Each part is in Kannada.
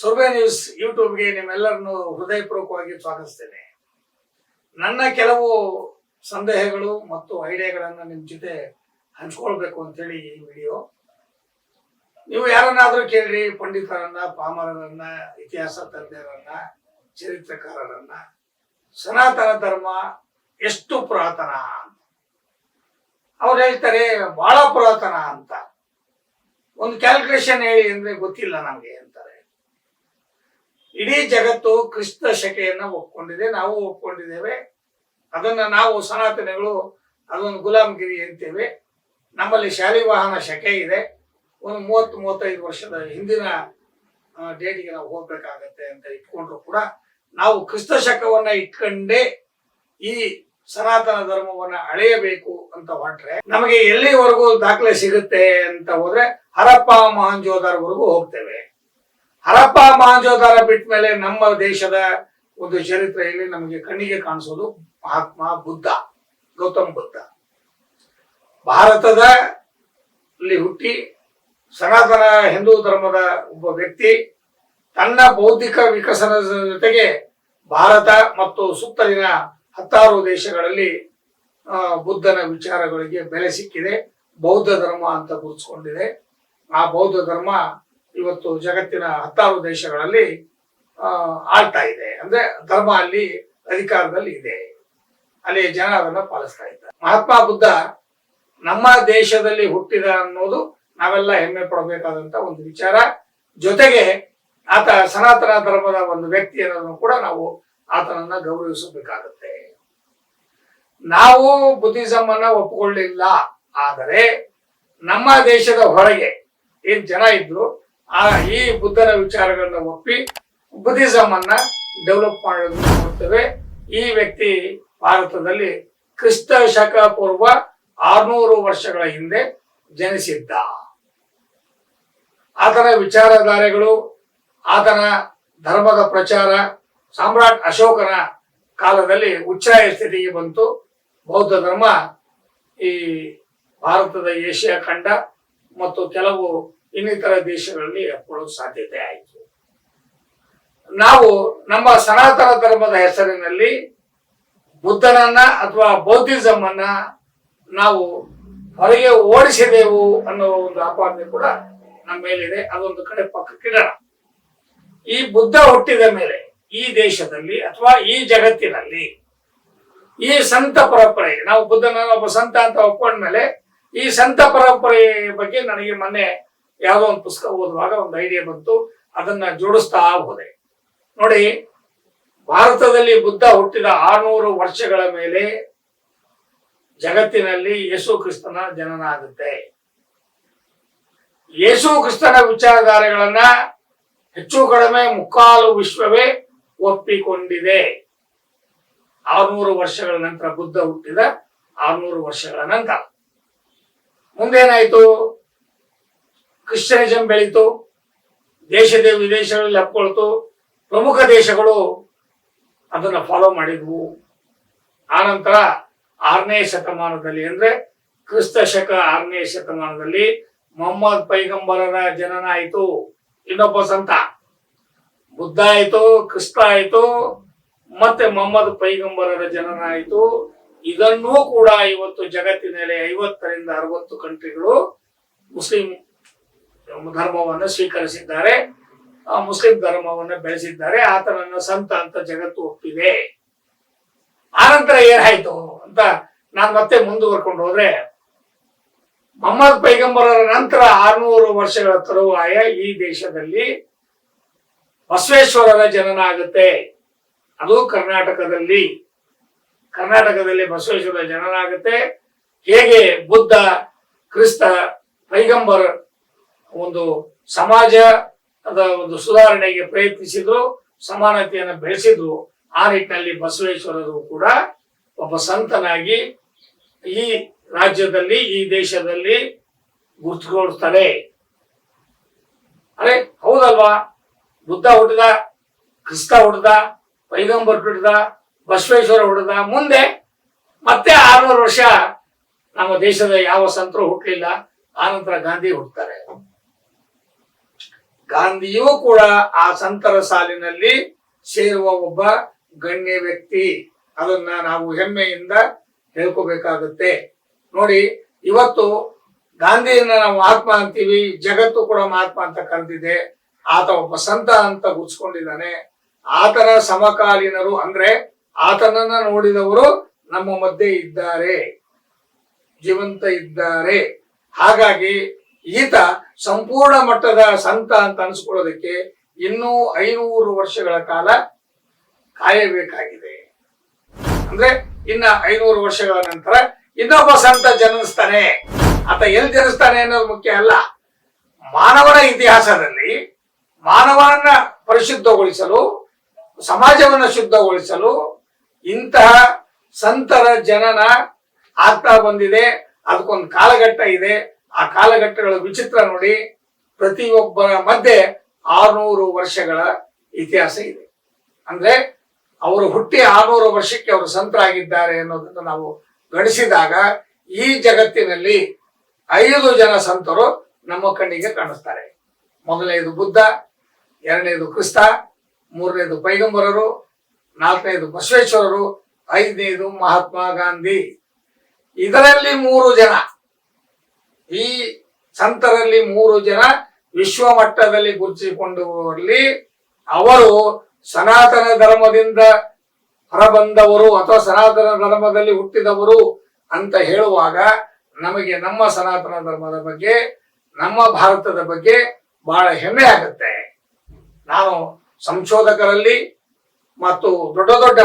ಸುರ್ವೆ ನ್ಯೂಸ್ ಯೂಟ್ಯೂಬ್ಗೆ ನಿಮ್ಮೆಲ್ಲರನ್ನು ಹೃದಯಪೂರ್ವಕವಾಗಿ ಸ್ವಾಗತಿಸ್ತೇನೆ. ನನ್ನ ಕೆಲವು ಸಂದೇಹಗಳು ಮತ್ತು ಐಡಿಯಾಗಳನ್ನು ನಿಮ್ಮ ಜೊತೆ ಹಂಚ್ಕೊಳ್ಬೇಕು ಅಂತೇಳಿ ಈ ವಿಡಿಯೋ. ನೀವು ಯಾರನ್ನಾದರೂ ಕೇಳ್ರಿ, ಪಂಡಿತರನ್ನ, ಪಾಮರರನ್ನ, ಇತಿಹಾಸ ತಜ್ಞರನ್ನ, ಚರಿತ್ರಕಾರರನ್ನ, ಸನಾತನ ಧರ್ಮ ಎಷ್ಟು ಪುರಾತನ ಅಂತ. ಅವ್ರು ಹೇಳ್ತಾರೆ, ಬಹಳ ಪುರಾತನ ಅಂತ. ಒಂದು ಕ್ಯಾಲ್ಕುಲೇಷನ್ ಹೇಳಿ ಅಂದ್ರೆ ಗೊತ್ತಿಲ್ಲ ನಮಗೆ ಅಂತಾರೆ. ಇಡೀ ಜಗತ್ತು ಕ್ರಿಸ್ತ ಶಕೆಯನ್ನ ಒಪ್ಕೊಂಡಿದೆ, ನಾವು ಒಪ್ಕೊಂಡಿದ್ದೇವೆ. ಅದನ್ನ ನಾವು ಸನಾತನಗಳು, ಅದೊಂದು ಗುಲಾಮಗಿರಿ ಅಂತೇವೆ. ನಮ್ಮಲ್ಲಿ ಶಾಲಿವಾಹನ ಶಕೆ ಇದೆ. ಒಂದು ಮೂವತ್ತು ಮೂವತ್ತೈದು ವರ್ಷದ ಹಿಂದಿನ ಡೇಟಿಗೆ ನಾವು ಹೋಗ್ಬೇಕಾಗತ್ತೆ ಅಂತ ಇಟ್ಕೊಂಡ್ರು ಕೂಡ ನಾವು ಕ್ರಿಸ್ತ ಶಕವನ್ನ ಇಟ್ಕೊಂಡೇ ಈ ಸನಾತನ ಧರ್ಮವನ್ನ ಅಳೆಯಬೇಕು ಅಂತ ಹೊರಟ್ರೆ ನಮಗೆ ಎಲ್ಲಿವರೆಗೂ ದಾಖಲೆ ಸಿಗುತ್ತೆ ಅಂತ ಹೋದ್ರೆ ಹರಪ್ಪ ಮಹಂಜೋದಾರ್ವರೆಗೂ ಹೋಗ್ತೇವೆ. ಹರಪ್ಪ ಮಾಂಜೋದಾರ ಬಿಟ್ಟ ಮೇಲೆ ನಮ್ಮ ದೇಶದ ಒಂದು ಚರಿತ್ರೆಯಲ್ಲಿ ನಮಗೆ ಕಣ್ಣಿಗೆ ಕಾಣಿಸೋದು ಮಹಾತ್ಮ ಬುದ್ಧ, ಗೌತಮ್ ಬುದ್ಧ. ಭಾರತದ ಅಲ್ಲಿ ಹುಟ್ಟಿ ಸನಾತನ ಹಿಂದೂ ಧರ್ಮದ ಒಬ್ಬ ವ್ಯಕ್ತಿ, ತನ್ನ ಬೌದ್ಧಿಕ ವಿಕಸನದ ಜೊತೆಗೆ ಭಾರತ ಮತ್ತು ಸುತ್ತಲಿನ ಹತ್ತಾರು ದೇಶಗಳಲ್ಲಿ ಬುದ್ಧನ ವಿಚಾರಗಳಿಗೆ ಬೆಲೆ ಸಿಕ್ಕಿದೆ, ಬೌದ್ಧ ಧರ್ಮ ಅಂತ ಗುರುತಿಸ್ಕೊಂಡಿದೆ. ಆ ಬೌದ್ಧ ಧರ್ಮ ಇವತ್ತು ಜಗತ್ತಿನ ಹತ್ತಾರು ದೇಶಗಳಲ್ಲಿ ಆಳ್ತಾ ಇದೆ. ಅಂದ್ರೆ ಧರ್ಮ ಅಲ್ಲಿ ಅಧಿಕಾರದಲ್ಲಿ ಇದೆ. ಅಲ್ಲಿ ಜನ ಅದನ್ನ ಪಾಲಿಸ್ತಾ ಇದ್ದಾರೆ. ಮಹಾತ್ಮ ಬುದ್ಧ ನಮ್ಮ ದೇಶದಲ್ಲಿ ಹುಟ್ಟಿದ ಅನ್ನೋದು ನಾವೆಲ್ಲ ಹೆಮ್ಮೆ ಪಡಬೇಕಾದಂತ ಒಂದು ವಿಚಾರ. ಜೊತೆಗೆ ಆತ ಸನಾತನ ಧರ್ಮದ ಒಂದು ವ್ಯಕ್ತಿ ಅನ್ನೋದನ್ನು ಕೂಡ ನಾವು ಆತನನ್ನ ಗೌರವಿಸಬೇಕಾಗುತ್ತೆ. ನಾವು ಬುದ್ಧಿಸಮ್ ಅನ್ನ ಒಪ್ಪಿಕೊಳ್ಳಿಲ್ಲ. ಆದರೆ ನಮ್ಮ ದೇಶದ ಹೊರಗೆ ಏನ್ ಜನ ಇದ್ರು ಆ ಈ ಬುದ್ಧನ ವಿಚಾರಗಳನ್ನ ಒಪ್ಪಿ ಬುದ್ಧಿಸಮ್ ಅನ್ನ ಡೆವಲಪ್ ಮಾಡೋದು ನೋಡ್ತೇವೆ ಈ ವ್ಯಕ್ತಿ ಭಾರತದಲ್ಲಿ ಕ್ರಿಸ್ತ ಶಕ ಪೂರ್ವ ಆರ್ನೂರು ವರ್ಷಗಳ ಹಿಂದೆ ಜನಿಸಿದ್ದ. ಆತನ ವಿಚಾರಧಾರೆಗಳು, ಆತನ ಧರ್ಮದ ಪ್ರಚಾರ, ಸಾಮ್ರಾಟ್ ಅಶೋಕನ ಕಾಲದಲ್ಲಿ ಉಚ್ಚಾಯ ಸ್ಥಿತಿಗೆ ಬಂತು. ಬೌದ್ಧ ಧರ್ಮ ಈ ಭಾರತದ ಏಷ್ಯಾ ಖಂಡ ಮತ್ತು ಕೆಲವು ಇನ್ನಿತರ ದೇಶಗಳಲ್ಲಿ ಹಬ್ಕೊಳ್ಳೋ ಸಾಧ್ಯತೆ ಆಯಿತು. ನಾವು ನಮ್ಮ ಸನಾತನ ಧರ್ಮದ ಹೆಸರಿನಲ್ಲಿ ಬುದ್ಧನನ್ನ ಅಥವಾ ಬೌದ್ಧಿಸಮ್ ಅನ್ನ ನಾವು ಹೊರಗೆ ಓಡಿಸಿದೆವು ಅನ್ನೋ ಒಂದು ಆಪಾದನೆ ಕೂಡ ನಮ್ಮ ಮೇಲಿದೆ. ಅದೊಂದು ಕಡೆ ಪಕ್ಕಕ್ಕಿಡೋಣ ಈ ಬುದ್ಧ ಹುಟ್ಟಿದ ಮೇಲೆ ಈ ದೇಶದಲ್ಲಿ ಅಥವಾ ಈ ಜಗತ್ತಿನಲ್ಲಿ ಈ ಸಂತ ಪರಂಪರೆ ನಾವು ಬುದ್ಧನ ಒಬ್ಬ ಸಂತ ಅಂತ ಒಪ್ಕೊಂಡ್ಮೇಲೆ ಈ ಸಂತ ಪರಂಪರೆ ಬಗ್ಗೆ ನನಗೆ ಮೊನ್ನೆ ಯಾವುದೋ ಒಂದು ಪುಸ್ತಕ ಓದುವಾಗ ಒಂದು ಐಡಿಯಾ ಬಂತು, ಅದನ್ನ ಜೋಡಿಸ್ತಾ ಹೋದೆ. ನೋಡಿ, ಭಾರತದಲ್ಲಿ ಬುದ್ಧ ಹುಟ್ಟಿದ ಆರ್ನೂರು ವರ್ಷಗಳ ಮೇಲೆ ಜಗತ್ತಿನಲ್ಲಿ ಯೇಸು ಕ್ರಿಸ್ತನ ಜನನ ಆಗುತ್ತೆ. ಯೇಸು ಕ್ರಿಸ್ತನ ವಿಚಾರಧಾರೆಗಳನ್ನ ಹೆಚ್ಚು ಕಡಿಮೆ ಮುಕ್ಕಾಲು ವಿಶ್ವವೇ ಒಪ್ಪಿಕೊಂಡಿದೆ. ಆರ್ನೂರು ವರ್ಷಗಳ ನಂತರ ಬುದ್ಧ ಹುಟ್ಟಿದ ಆರ್ನೂರು ವರ್ಷಗಳ ನಂತರ. ಮುಂದೇನಾಯ್ತು? ಕ್ರಿಶ್ಚಿಯನಿಸಂ ಬೆಳೀತು, ದೇಶದ ವಿದೇಶಗಳಲ್ಲಿ ಹಬ್ಕೊಳ್ತು ಪ್ರಮುಖ ದೇಶಗಳು ಅದನ್ನು ಫಾಲೋ ಮಾಡಿದ್ವು. ಆನಂತರ ಆರನೇ ಶತಮಾನದಲ್ಲಿ ಅಂದ್ರೆ ಕ್ರಿಸ್ತ ಶಕ ಆರನೇ ಶತಮಾನದಲ್ಲಿ ಮೊಹಮ್ಮದ್ ಪೈಗಂಬರರ ಜನನ ಆಯಿತು. ಇನ್ನೊಬ್ಬ ಸಂತ, ಬುದ್ಧ ಆಯಿತು, ಕ್ರಿಸ್ತ ಆಯಿತು, ಮತ್ತೆ ಮೊಹಮ್ಮದ್ ಪೈಗಂಬರರ ಜನನ ಆಯಿತು. ಇದನ್ನೂ ಕೂಡ ಇವತ್ತು ಜಗತ್ತಿನಲ್ಲಿ ಐವತ್ತರಿಂದ ಅರವತ್ತು ಕಂಟ್ರಿಗಳು ಮುಸ್ಲಿಂ ಧರ್ಮವನ್ನು ಸ್ವೀಕರಿಸಿದ್ದಾರೆ. ಮುಸ್ಲಿಂ ಧರ್ಮವನ್ನು ಬೆಳೆಸಿದ್ದಾರೆ. ಆತನನ್ನ ಸಂತ ಅಂತ ಜಗತ್ತು ಒಪ್ಪಿದೆ. ಆನಂತರ ಏನಾಯ್ತು ಅಂತ ನಾನು ಮತ್ತೆ ಮುಂದುವರ್ಕೊಂಡು ಹೋದ್ರೆ, ಮೊಹಮ್ಮದ್ ಪೈಗಂಬರರ ನಂತರ ಆರ್ನೂರು ವರ್ಷಗಳ ತರುವಾಯ ಈ ದೇಶದಲ್ಲಿ ಬಸವೇಶ್ವರರ ಜನನ ಆಗುತ್ತೆ. ಅದು ಕರ್ನಾಟಕದಲ್ಲಿ ಕರ್ನಾಟಕದಲ್ಲಿ ಬಸವೇಶ್ವರ ಜನನ ಆಗುತ್ತೆ. ಹೇಗೆ ಬುದ್ಧ, ಕ್ರಿಸ್ತ, ಪೈಗಂಬರ್ ಒಂದು ಸಮಾಜದ ಒಂದು ಸುಧಾರಣೆಗೆ ಪ್ರಯತ್ನಿಸಿದ್ರು, ಸಮಾನತೆಯನ್ನು ಬೆಳೆಸಿದ್ರು. ಆ ನಿಟ್ಟಿನಲ್ಲಿ ಬಸವೇಶ್ವರರು ಕೂಡ ಒಬ್ಬ ಸಂತನಾಗಿ ಈ ರಾಜ್ಯದಲ್ಲಿ, ಈ ದೇಶದಲ್ಲಿ ಗುರುತುಕೊಳ್ತಾರೆ ಅರೆ, ಹೌದಲ್ವಾ? ಬುದ್ಧ ಹುಟ್ಟಿದ ಕ್ರಿಸ್ತ ಹುಟ್ಟಿದ, ಪೈಗಂಬರ್ ಹುಟ್ಟಿದ, ಬಸವೇಶ್ವರ ಹುಟ್ಟಿದ ಮುಂದೆ ಮತ್ತೆ ಆರ್ನೂರು ವರ್ಷ ನಮ್ಮ ದೇಶದ ಯಾವ ಸಂತರು ಹುಟ್ಟಲಿಲ್ಲ ಆನಂತರ ಗಾಂಧಿ ಹುಟ್ಟುತ್ತಾರೆ ಗಾಂಧಿಯೂ ಕೂಡ ಆ ಸಂತರ ಸಾಲಿನಲ್ಲಿ ಸೇರುವ ಒಬ್ಬ ಗಣ್ಯ ವ್ಯಕ್ತಿ. ಅದನ್ನ ನಾವು ಹೆಮ್ಮೆಯಿಂದ ಹೇಳ್ಕೋಬೇಕಾಗುತ್ತೆ. ನೋಡಿ, ಇವತ್ತು ಗಾಂಧಿಯನ್ನ ನಾವು ಮಹಾತ್ಮ ಅಂತೀವಿ, ಜಗತ್ತು ಕೂಡ ಮಹಾತ್ಮ ಅಂತ ಕರೆದಿದೆ. ಆತ ಒಬ್ಬ ಸಂತ ಅಂತ ಗುರ್ಸ್ಕೊಂಡಿದ್ದಾನೆ ಆತನ ಸಮಕಾಲೀನರು ಅಂದ್ರೆ ಆತನನ್ನ ನೋಡಿದವರು ನಮ್ಮ ಮಧ್ಯೆ ಇದ್ದಾರೆ, ಜೀವಂತ ಇದ್ದಾರೆ. ಹಾಗಾಗಿ ಈತ ಸಂಪೂರ್ಣ ಮಟ್ಟದ ಸಂತ ಅಂತ ಅನ್ಸ್ಕೊಳ್ಳೋದಕ್ಕೆ ಇನ್ನೂ ಐನೂರು ವರ್ಷಗಳ ಕಾಲ ಕಾಯಬೇಕಾಗಿದೆ. ಅಂದ್ರೆ ಇನ್ನ ಐನೂರು ವರ್ಷಗಳ ನಂತರ ಇನ್ನೊಬ್ಬ ಸಂತ ಜನಿಸ್ತಾನೆ. ಆತ ಎಲ್ಲಿ ಜನಿಸ್ತಾನೆ ಅನ್ನೋದು ಮುಖ್ಯ ಅಲ್ಲ. ಮಾನವನ ಇತಿಹಾಸದಲ್ಲಿ ಮಾನವನನ್ನ ಪರಿಶುದ್ಧಗೊಳಿಸಲು, ಸಮಾಜವನ್ನು ಶುದ್ಧಗೊಳಿಸಲು ಇಂತಹ ಸಂತರ ಜನನ ಆಗ್ತಾ ಬಂದಿದೆ. ಅದಕ್ಕೊಂದು ಕಾಲಘಟ್ಟ ಇದೆ. ಆ ಕಾಲಘಟ್ಟಗಳ ವಿಚಿತ್ರ ನೋಡಿ ಪ್ರತಿಯೊಬ್ಬರ ಮಧ್ಯೆ ಆರ್ನೂರು ವರ್ಷಗಳ ಇತಿಹಾಸ ಇದೆ. ಅಂದ್ರೆ ಅವರು ಹುಟ್ಟಿ ಆರ್ನೂರು ವರ್ಷಕ್ಕೆ ಅವರು ಸಂತರಾಗಿದ್ದಾರೆ ಅನ್ನೋದನ್ನು ನಾವು ಗಣಿಸಿದಾಗ ಈ ಜಗತ್ತಿನಲ್ಲಿ ಐದು ಜನ ಸಂತರು ನಮ್ಮ ಕಣ್ಣಿಗೆ ಕಾಣಿಸ್ತಾರೆ. ಮೊದಲನೇದು ಬುದ್ಧ, ಎರಡನೇದು ಕ್ರಿಸ್ತ, ಮೂರನೇದು ಪೈಗಂಬರರು, ನಾಲ್ಕನೇದು ಬಸವೇಶ್ವರರು, ಐದನೇದು ಮಹಾತ್ಮ ಗಾಂಧಿ. ಇದರಲ್ಲಿ ಮೂರು ಜನ. ಈ ಸಂತರಲ್ಲಿ ಮೂರು ಜನ ವಿಶ್ವ ಮಟ್ಟದಲ್ಲಿ ಗುರುತಿಸಿಕೊಂಡವರಲ್ಲಿ ಅವರು ಸನಾತನ ಧರ್ಮದಿಂದ ಹೊರಬಂದವರು ಅಥವಾ ಸನಾತನ ಧರ್ಮದಲ್ಲಿ ಹುಟ್ಟಿದವರು ಅಂತ ಹೇಳುವಾಗ ನಮಗೆ ನಮ್ಮ ಸನಾತನ ಧರ್ಮದ ಬಗ್ಗೆ, ನಮ್ಮ ಭಾರತದ ಬಗ್ಗೆ ಬಹಳ ಹೆಮ್ಮೆ ಆಗುತ್ತೆ. ನಾನು ಸಂಶೋಧಕರಲ್ಲಿ ಮತ್ತು ದೊಡ್ಡ ದೊಡ್ಡ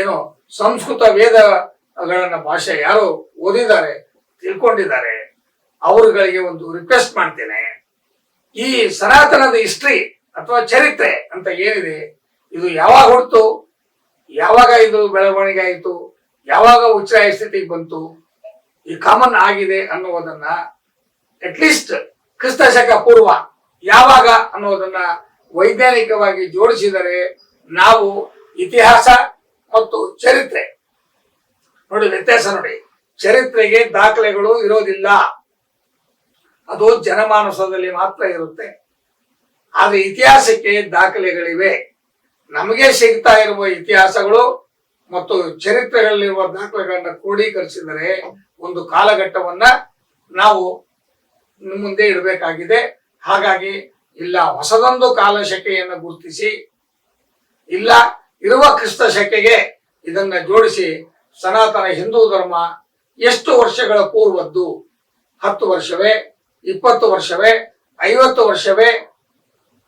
ಏನು ಸಂಸ್ಕೃತ ವೇದಗಳನ್ನ ಭಾಷೆ ಯಾರು ಓದಿದ್ದಾರೆ, ತಿಳ್ಕೊಂಡಿದ್ದಾರೆ. ಅವರುಗಳಿಗೆ ಒಂದು ರಿಕ್ವೆಸ್ಟ್ ಮಾಡ್ತೇನೆ. ಈ ಸನಾತನದ ಹಿಸ್ಟ್ರಿ ಅಥವಾ ಚರಿತ್ರೆ ಅಂತ ಏನಿದೆ, ಇದು ಯಾವಾಗ ಹುಡ್ತು ಯಾವಾಗ ಇದು ಬೆಳವಣಿಗೆ ಆಯಿತು, ಯಾವಾಗ ಉಚ್ಚಾಯ ಸ್ಥಿತಿಗೆ ಬಂತು, ಈ ಕಾಮನ್ ಆಗಿದೆ ಅನ್ನುವುದನ್ನ ಅಟ್ಲೀಸ್ಟ್ ಕ್ರಿಸ್ತ ಶಕ ಪೂರ್ವ ಯಾವಾಗ ಅನ್ನೋದನ್ನ ವೈಜ್ಞಾನಿಕವಾಗಿ ಜೋಡಿಸಿದರೆ ನಾವು ಇತಿಹಾಸ ಮತ್ತು ಚರಿತ್ರೆ. ನೋಡಿ ವ್ಯತ್ಯಾಸ ನೋಡಿ. ಚರಿತ್ರೆಗೆ ದಾಖಲೆಗಳು ಇರೋದಿಲ್ಲ. ಅದು ಜನಮಾನಸದಲ್ಲಿ ಮಾತ್ರ ಇರುತ್ತೆ. ಆದ್ರೆ ಇತಿಹಾಸಕ್ಕೆ ದಾಖಲೆಗಳಿವೆ. ನಮಗೆ ಸಿಗ್ತಾ ಇರುವ ಇತಿಹಾಸಗಳು ಮತ್ತು ಚರಿತ್ರೆಗಳಲ್ಲಿರುವ ದಾಖಲೆಗಳನ್ನ ಕ್ರೋಢೀಕರಿಸಿದರೆ ಒಂದು ಕಾಲಘಟ್ಟವನ್ನ ನಾವು ಮುಂದೆ ಇಡಬೇಕಾಗಿದೆ. ಹಾಗಾಗಿ ಇಲ್ಲ ಹೊಸದೊಂದು ಕಾಲ ಶಕೆಯನ್ನು ಗುರುತಿಸಿ, ಇಲ್ಲ ಇರುವ ಕ್ರಿಸ್ತ ಶಕೆಗೆ ಇದನ್ನ ಜೋಡಿಸಿ ಸನಾತನ ಹಿಂದೂ ಧರ್ಮ ಎಷ್ಟು ವರ್ಷಗಳ ಪೂರ್ವದ್ದು? ಹತ್ತು ವರ್ಷವೇ? ಇಪ್ಪತ್ತು ವರ್ಷವೇ, ಐವತ್ತು ವರ್ಷವೇ,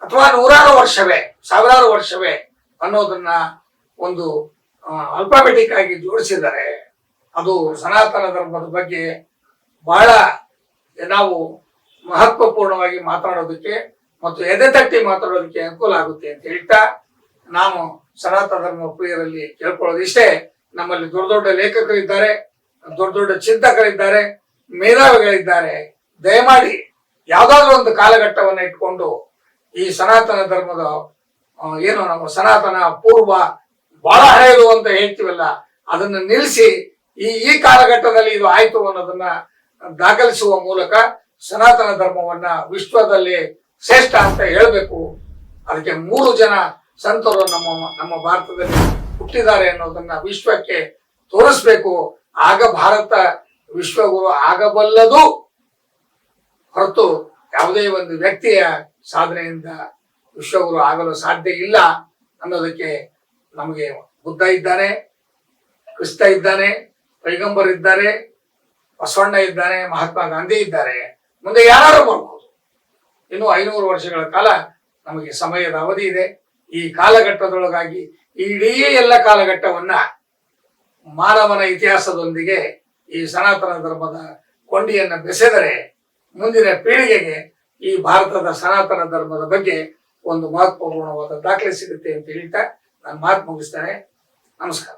ಅಥವಾ ನೂರಾರು ವರ್ಷವೇ, ಸಾವಿರಾರು ವರ್ಷವೇ ಅನ್ನೋದನ್ನ ಒಂದು ಅಲ್ಫಾಬೆಟಿಕ್ ಆಗಿ ಜೋಡಿಸಿದರೆ ಅದು ಸನಾತನ ಧರ್ಮದ ಬಗ್ಗೆ ಬಹಳ ನಾವು ಮಹತ್ವಪೂರ್ಣವಾಗಿ ಮಾತಾಡೋದಕ್ಕೆ ಮತ್ತು ಎದೆ ತಟ್ಟಿ ಮಾತಾಡೋದಕ್ಕೆ ಅನುಕೂಲ ಆಗುತ್ತೆ ಅಂತ ಹೇಳ್ತಾ ನಾನು ಸನಾತನ ಧರ್ಮ ಪ್ರಿಯರಲ್ಲಿ ಕೇಳ್ಕೊಳ್ಳೋದು ಇಷ್ಟೇ ನಮ್ಮಲ್ಲಿ ದೊಡ್ಡ ದೊಡ್ಡ ಲೇಖಕರಿದ್ದಾರೆ, ದೊಡ್ಡ ದೊಡ್ಡ ಚಿಂತಕರಿದ್ದಾರೆ, ಮೇಧಾವಿಗಳಿದ್ದಾರೆ. ದಯಮಾಡಿ ಯಾವುದಾದ್ರೂ ಒಂದು ಕಾಲಘಟ್ಟವನ್ನು ಇಟ್ಕೊಂಡು ಈ ಸನಾತನ ಧರ್ಮದ ಏನು ನಮ್ಮ ಸನಾತನ ಪೂರ್ವ ಬಹಳ ಹಳೆಯದು ಅಂತ ಹೇಳ್ತೀವಲ್ಲ, ಅದನ್ನ ನಿಲ್ಲಿಸಿ ಈ ಈ ಕಾಲಘಟ್ಟದಲ್ಲಿ ಇದು ಆಯ್ತು ಅನ್ನೋದನ್ನ ದಾಖಲಿಸುವ ಮೂಲಕ ಸನಾತನ ಧರ್ಮವನ್ನ ವಿಶ್ವದಲ್ಲಿ ಶ್ರೇಷ್ಠ ಅಂತ ಹೇಳಬೇಕು. ಅದಕ್ಕೆ ಮೂರು ಜನ ಸಂತರು ನಮ್ಮ ನಮ್ಮ ಭಾರತದಲ್ಲಿ ಹುಟ್ಟಿದ್ದಾರೆ ಅನ್ನೋದನ್ನ ವಿಶ್ವಕ್ಕೆ ತೋರಿಸ್ಬೇಕು. ಆಗ ಭಾರತ ವಿಶ್ವಗುರು ಆಗಬಲ್ಲದು. ಹೊರತು ಯಾವುದೇ ಒಂದು ವ್ಯಕ್ತಿಯ ಸಾಧನೆಯಿಂದ ವಿಶ್ವಗುರು ಆಗಲು ಸಾಧ್ಯ ಇಲ್ಲ ಅನ್ನೋದಕ್ಕೆ ನಮಗೆ ಬುದ್ಧ ಇದ್ದಾನೆ ಕ್ರಿಸ್ತ ಇದ್ದಾನೆ, ಪೈಗಂಬರ್ ಇದ್ದಾರೆ, ಬಸವಣ್ಣ ಇದ್ದಾನೆ, ಮಹಾತ್ಮ ಗಾಂಧಿ ಇದ್ದಾರೆ. ಮುಂದೆ ಯಾರು ಬರ್ಬೋದು. ಇನ್ನು ಐನೂರು ವರ್ಷಗಳ ಕಾಲ ನಮಗೆ ಸಮಯದ ಅವಧಿ ಇದೆ. ಈ ಕಾಲಘಟ್ಟದೊಳಗಾಗಿ ಇಡೀ ಎಲ್ಲ ಕಾಲಘಟ್ಟವನ್ನ ಮಾನವನ ಇತಿಹಾಸದೊಂದಿಗೆ ಈ ಸನಾತನ ಧರ್ಮದ ಕೊಂಡಿಯನ್ನ ಬೆಸೆದರೆ ಮುಂದಿನ ಪೀಳಿಗೆಗೆ ಈ ಭಾರತದ ಸನಾತನ ಧರ್ಮದ ಬಗ್ಗೆ ಒಂದು ಮಹತ್ವಪೂರ್ಣವಾದ ದಾಖಲೆ ಸಿಗುತ್ತೆ ಅಂತ ಹೇಳ್ತಾ ನಾನು ಮಾತು ಮುಗಿಸ್ತೇನೆ ನಮಸ್ಕಾರ.